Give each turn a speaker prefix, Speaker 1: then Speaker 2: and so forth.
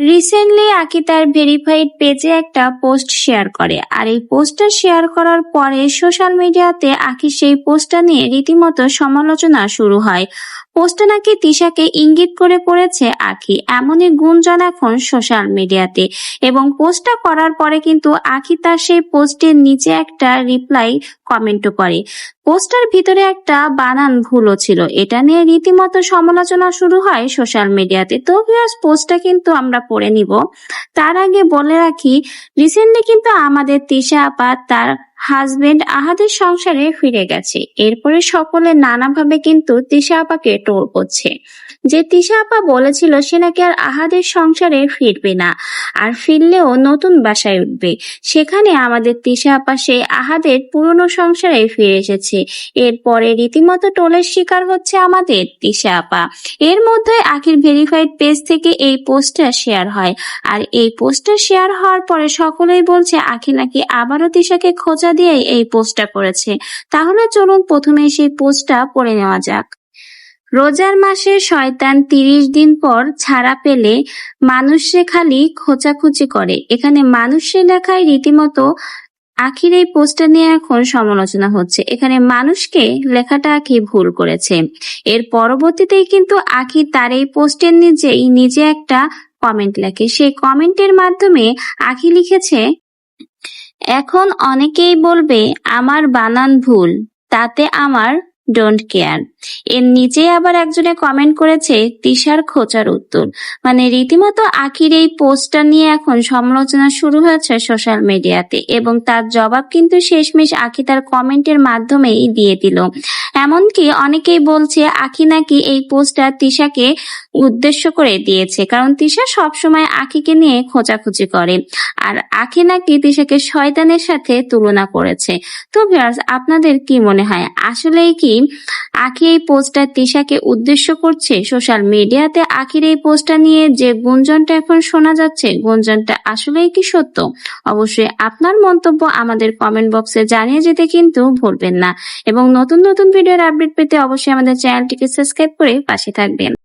Speaker 1: Recently আকি তার verified পেজে একটা পোস্ট শেয়ার করে। আর এই পোস্টটা শেয়ার করার পরে সোশ্যাল মিডিয়াতে আকি সেই পোস্টটা নিয়ে রীতিমতো সমালোচনা শুরু হয়। পোস্টটা নাকি তিশাকে ইঙ্গিত করে করেছে আখি। এমনই গুঞ্জন এখন সোশ্যাল মিডিয়াতে। এবং পোস্টটা করার পরে কিন্তু আখি তার সেই পোস্টের নিচে একটা রিপ্লাই কমেন্টও করে। পোস্টার ভিতরে একটা বানান ভুলও ছিল। এটা নিয়ে রীতিমতো সমালোচনা শুরু হয় সোশ্যাল মিডিয়াতে। তো পোস্টটা কিন্তু আমরা পড়ে নিব। তার আগে বলে রাখি রিসেন্টলি কিন্তু আমাদের তিশা আপা তার হাজবেন্ড আহাদের সংসারে ফিরে গেছে। এরপরে সকলে নানাভাবে কিন্তু তিশা আপাকে টোল করছে। যে তিশা আপা বলেছিল সে নাকি আর আহাদের সংসারে ফিরবে না, আর ফিরলেও নতুন বাসায় উঠবে। সেখানে আমাদের তিশা আপা সেই আহাদের পুরনো সংসারে ফিরে এসেছে। এরপরে রীতিমতো টোলের শিকার হচ্ছে আমাদের তিশা আপা। এর মধ্যে আখির ভেরিফাইড পেজ থেকে এই পোস্টটা শেয়ার হয়। আর এই পোস্টটা শেয়ার হওয়ার পরে সকলেই বলছে, আখি নাকি আবারও তিশাকে খোঁজা দিয়ে এই পোস্টটা করেছে। তাহলে চলুন প্রথমে সেই পোস্টটা পড়ে নেওয়া যাক। রোজার মাসে শয়তান তিরিশ দিন পর ছাড়া পেলে মানুষে খালি খোঁচাখুচি করে। এখানে মানুষের লেখায় রীতিমতো আখির এই পোস্টটা নিয়ে এখন সমালোচনা হচ্ছে। এখানে মানুষকে লেখাটা আখি ভুল করেছে। এর পরবর্তীতেই কিন্তু আখি তার এই পোস্টের নিজেই নিজে একটা কমেন্ট লেখে। সেই কমেন্টের মাধ্যমে আখি লিখেছে এখন অনেকেই বলবে, আমার বানান ভুল, তাতে আমার ডোন্ট কেয়ার এর নিচে আবার একজনে কমেন্ট করেছে, তিশার খোঁচার উত্তর। মানে রীতিমতো আখির এই পোস্টটা নিয়ে এখন সমালোচনা শুরু হয়েছে সোশ্যাল মিডিয়াতে এবং তার জবাব কিন্তু শেষমেশ আখি তার কমেন্টের মাধ্যমেই দিয়ে দিল। এমনকি অনেকেই বলছে, আখি নাকি এই পোস্টটা তিশাকে উদ্দেশ্য করে দিয়েছে। কারণ তিশা সবসময় আখিকে নিয়ে খোঁচাখুচি করে আর আখি নাকি তিশাকে শয়তানের সাথে তুলনা করেছে। তো ভিউয়ার্স আপনাদের কি মনে হয়? আসলেই কি আখি এই পোস্টটা তিশাকে উদ্দেশ্য করছে? সোশ্যাল মিডিয়াতে আখির এই পোস্টটা নিয়ে যে গুঞ্জনটা এখন শোনা যাচ্ছে, গুঞ্জনটা আসলেই কি সত্য? অবশ্যই আপনার মন্তব্য আমাদের কমেন্ট বক্সে জানিয়ে যেতে কিন্তু ভুলবেন না। এবং নতুন নতুন ভিডিওর আপডেট পেতে অবশ্যই আমাদের চ্যানেলটিকে সাবস্ক্রাইব করে পাশে থাকবেন।